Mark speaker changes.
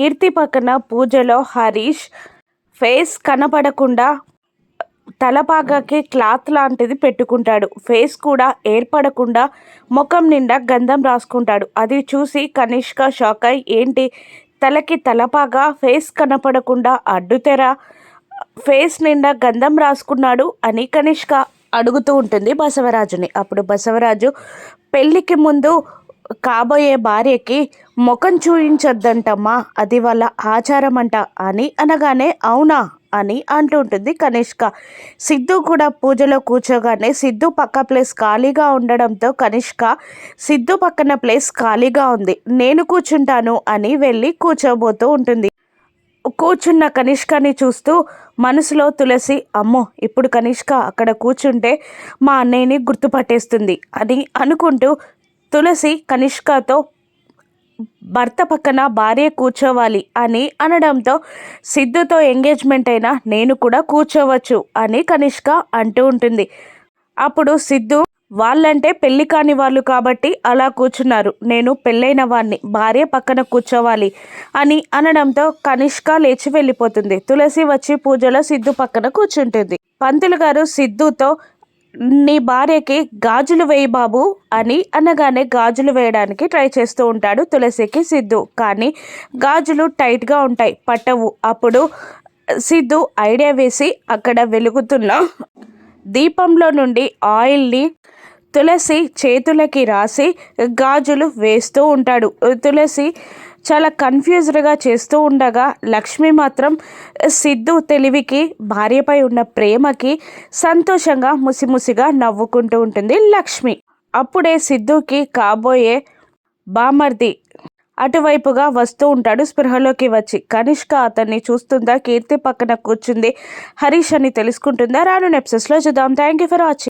Speaker 1: కీర్తి పక్కన పూజలో హరీష్. ఫేస్ కనపడకుండా తలపాగాకి క్లాత్ లాంటిది పెట్టుకుంటాడు. ఫేస్ కూడా ఏర్పడకుండా ముఖం నిండా గంధం రాసుకుంటాడు. అది చూసి కనిష్క షాక్ అయి ఏంటి? తలకి తలపాగా? ఫేస్ కనపడకుండా అడ్డుతెర ఫేస్ నిండా గంధం రాసుకున్నాడు అని కనిష్క అడుగుతూ ఉంటుంది బసవరాజుని. అప్పుడు బసవరాజు పెళ్ళికి ముందు కాబోయే భార్యకి ముఖం చూయించొద్దంటమ్మా. అది వాళ్ళ ఆచారం అంట అని అనగానే అవునా అని అంటుంటుంది కనిష్క. సిద్ధు కూడా పూజలో కూర్చోగానే సిద్ధు పక్క ప్లేస్ ఖాళీగా ఉండడంతో కనిష్క సిద్ధు పక్కన ప్లేస్ ఖాళీగా ఉంది. నేను కూర్చుంటాను అని వెళ్ళి కూర్చోబోతూ ఉంటుంది. కూర్చున్న కనిష్కని చూస్తూ మనసులో తులసి అమ్మో ఇప్పుడు కనిష్క అక్కడ కూర్చుంటే మా అన్నయ్యని గుర్తుపట్టేస్తుంది అని అనుకుంటూ తులసి కనిష్కతో భర్త పక్కన భార్య కూర్చోవాలి అని అనడంతో సిద్ధుతో ఎంగేజ్మెంట్ అయినా నేను కూడా కూర్చోవచ్చు అని కనిష్క అంటూ ఉంటుంది. అప్పుడు సిద్ధు వాళ్ళంటే పెళ్ళి కాని వాళ్ళు కాబట్టి అలా కూర్చున్నారు. నేను పెళ్ళైన వాడిని భార్య పక్కన కూర్చోవాలి అని అనడంతో కనిష్క లేచి వెళ్ళిపోతుంది. తులసి వచ్చి పూజలో సిద్ధు పక్కన కూర్చుంటుంది. పంతులు గారు సిద్ధుతో నీ భార్యకి గాజులు వేయి బాబు అని అనగానే గాజులు వేయడానికి ట్రై చేస్తూ ఉంటాడు తులసికి సిద్ధు. కానీ గాజులు టైట్గా ఉంటాయి పట్టవు. అప్పుడు సిద్ధు ఐడియా వేసి అక్కడ వెలుగుతున్న దీపంలో నుండి ఆయిల్ని తులసి చేతులకి రాసి గాజులు వేస్తూ ఉంటాడు. తులసి చాలా కన్ఫ్యూజ్డ్గా చేస్తూ ఉండగా లక్ష్మి మాత్రం సిద్ధు తెలివికి భార్యపై ఉన్న ప్రేమకి సంతోషంగా ముసిముసిగా నవ్వుకుంటూ ఉంటుంది లక్ష్మి. అప్పుడే సిద్ధుకి కాబోయే బామర్ది అటువైపుగా వస్తూ ఉంటాడు స్పృహలోకి వచ్చి. కనిష్క అతన్ని చూస్తుందా కీర్తి పక్కన కూర్చుంది హరీష్ అని తెలుసుకుంటుందా? రాను నెప్సెస్లో చూద్దాం. Thank you for watching.